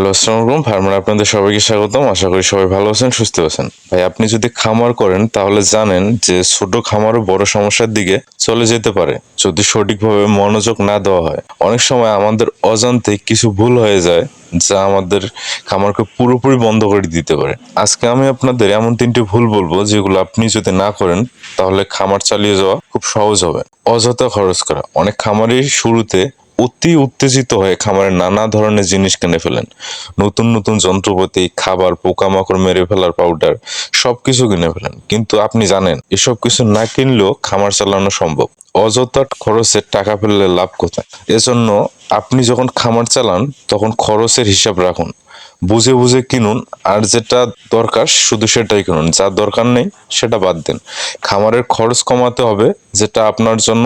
Hello, আসসালামু farmer আপনাদের সবাইকে স্বাগতম। আশা করি সবাই ভালো আছেন, সুস্থ আছেন। ভাই, আপনি যদি খামার করেন, তাহলে জানেন যে ছোট খামারও বড় সমস্যার দিকে চলে যেতে পারে, যদি সঠিকভাবে মনোযোগ না দেওয়া হয়। অনেক সময় আমাদের অজান্তে কিছু ভুল হয়ে যায়, যা আমাদের খামারকে পুরোপুরি বন্ধ করে দিতে পারে। আজকে আমি আপনাদের এমন তিনটি ভুল বলব, যেগুলো আপনি যদি না করেন, তাহলে খামার চালিয়ে যাওয়া খুব সহজ হবে। অযথা খরচ করা। অনেক খামারই শুরুতে অতি উত্তেজিত হয়ে খামারে নানা ধরনের জিনিস কিনে ফেলেন। নতুন নতুন যন্ত্রপাতি, খাবার, পোকামাকড় মেরে ফেলার পাউডার সবকিছু কিনে ফেলেন। কিন্তু আপনি জানেন, এসব কিছু না কিনলেও খামার চালানো সম্ভব। অযথা খরচের টাকা ফেললে লাভ কোথায়? এজন্য আপনি যখন খামার চালান, তখন খরচের হিসাব রাখুন। বুঝে বুঝে কিনুন, আর যেটা দরকার শুধু সেটাই কিনুন। যা দরকার নেই, সেটা বাদ দিন। খামারের খরচ কমাতে হবে যেটা আপনার জন্য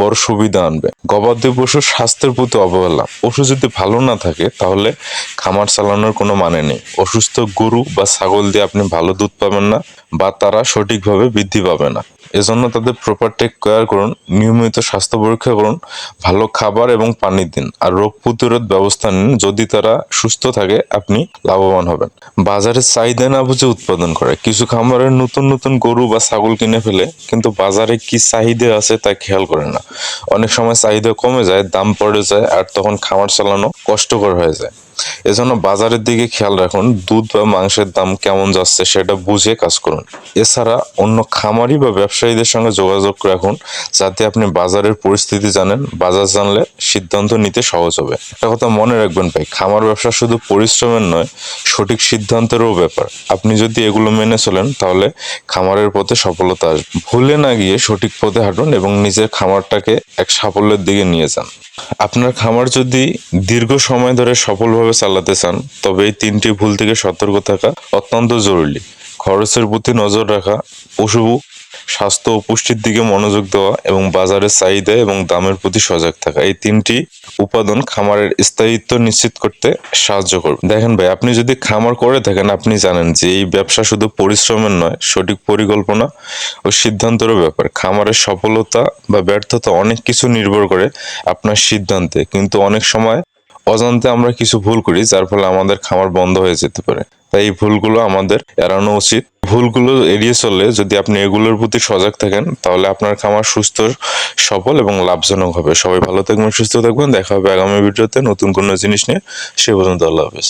বড় সুবিধা আনবে। গবাদি পশুর স্বাস্থ্যের প্রতি অবহেলা। পশু যদি ভালো না থাকে, তাহলে খামার চালানোর কোনো মানে নেই। অসুস্থ গরু বা ছাগল দিয়ে আপনি ভালো দুধ পাবেন না বা তারা সঠিকভাবে বৃদ্ধি পাবে না। এজন্য তাদের প্রপার টেক কেয়ার করুন, নিয়মিত স্বাস্থ্য পরীক্ষা করুন, ভালো খাবার এবং পানি দিন। আর রোগ প্রতিরোধ ব্যবস্থা নিন। যদি তারা সুস্থ থাকে, আপনি লাভবান হবেন। বাজারে চাহিদা না বুঝে উৎপাদন করে। কিছু খামারের নতুন নতুন গরু বা ছাগল কিনে ফেলে, কিন্তু বাজারে কি চাহিদা আছে তা খেয়াল করে না। অনেক সময় চাহিদা কমে যায়, দাম পড়ে যায়, আর তখন খামার চালানো কষ্টকর হয়ে যায়। এজন্য বাজারের দিকে খেয়াল রাখুন, দুধ বা মাংসের দাম কেমন যাচ্ছে সেটা বুঝে কাজ করুন। এছাড়া অন্য খামারি বা ব্যবসায়ীদের সঙ্গে যোগাযোগ রাখুন, যাতে আপনি বাজারের পরিস্থিতি জানেন, বাজার জানলে সিদ্ধান্ত নিতে সহজ হবে। একটা কথা মনে রাখবেন ভাই, খামার ব্যবসা শুধু পরিশ্রমের নয়, সঠিক সিদ্ধান্তেরও ব্যাপার। আপনি যদি এগুলো মেনে চলেন, তাহলে খামারের পথে সফলতা আসবে। ভুলে না গিয়ে সঠিক পথে হাঁটুন এবং নিজের খামারটাকে এক সাফল্যের দিকে নিয়ে যান। আপনার খামার যদি দীর্ঘ সময় ধরে সফলভাবে চালাতে চান, তবে এই তিনটি ভুল থেকে সতর্ক থাকা অত্যন্ত জরুরি। খরচের প্রতি নজর রাখা, পশু স্বাস্থ্য ও পুষ্টির দিকে মনোযোগ দেওয়া এবং বাজারের চাহিদা এবং দামের প্রতি সজাগ থাকা। এই তিনটি উপাদান খামারের স্থায়িত্ব নিশ্চিত করতে সাহায্য করবে। দেখেন ভাই, আপনি যদি খামার করে থাকেন, আপনি জানেন যে এই ব্যবসা শুধু পরিশ্রমের নয়, সঠিক পরিকল্পনা ও সিদ্ধান্তেরও ব্যাপার। খামারের সফলতা বা ব্যর্থতা অনেক কিছু নির্ভর করে আপনার সিদ্ধান্তে। কিন্তু অনেক সময় অজান্তে আমরা কিছু ভুল করি, যার ফলে আমাদের খামার বন্ধ হয়ে যেতে পারে। তাই এই ভুলগুলো আমাদের এড়ানো উচিত। ভুলগুলো এড়িয়ে চললে যদি আপনি এগুলোর প্রতি সজাগ থাকেন, তাহলে আপনার খামার সুস্থ, সফল এবং লাভজনক হবে। সবাই ভালো থাকবেন, সুস্থ থাকবেন। দেখা হবে আগামী ভিডিওতে নতুন কোনো জিনিস নিয়ে। সে পর্যন্ত আল্লাহ হাফেজ।